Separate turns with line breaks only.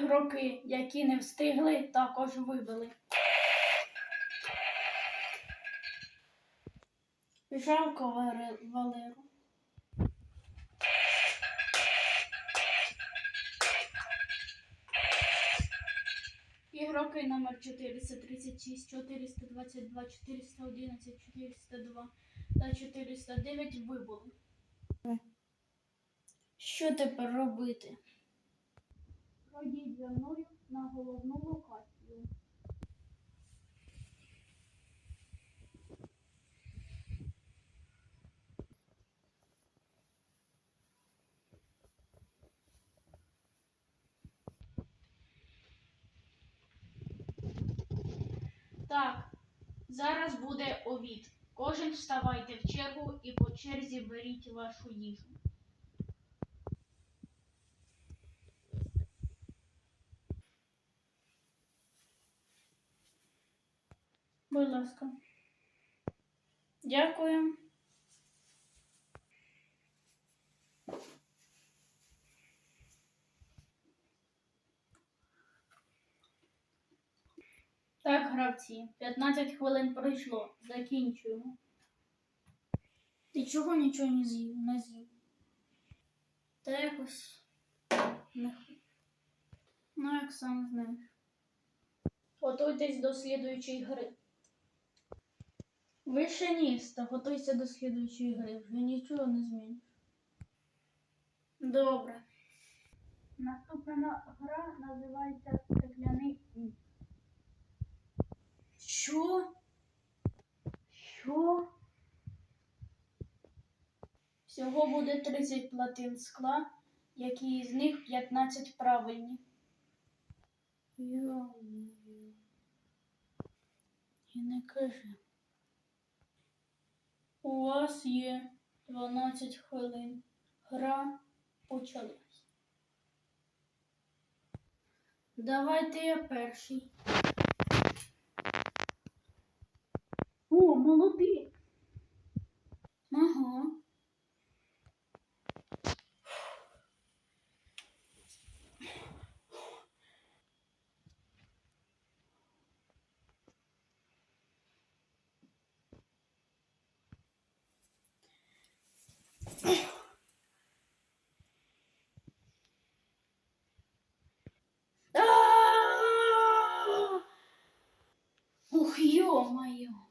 Ігроки, які не встигли, також вибили. Жалко Валеру. Ігроки номер 436, 422, 411, 402 та 409 вибули. Що тепер робити? Пройдіть за мною на головну локацію. Так, зараз буде обід. Кожен вставайте в чергу і по черзі беріть вашу їжу. Будь ласка. Дякую. Так, гравці, 15 хвилин пройшло. Закінчуємо. Ти чого нічого не з'їв? Не з'їв? Та якось не Ну, як сам знаєш. Готуйтесь до слідуючої гри. Вишеніста, готуйся до слідуючої гри. Вже нічого не зміниш. Добре. Наступна гра називається Стекляний куб. Що? Що? Всього буде 30 платин скла, які з них 15 правильні. І не кажи. У вас є 12 хвилин. Гра почалась. Давайте я перший. О. Ага. 宝马也有。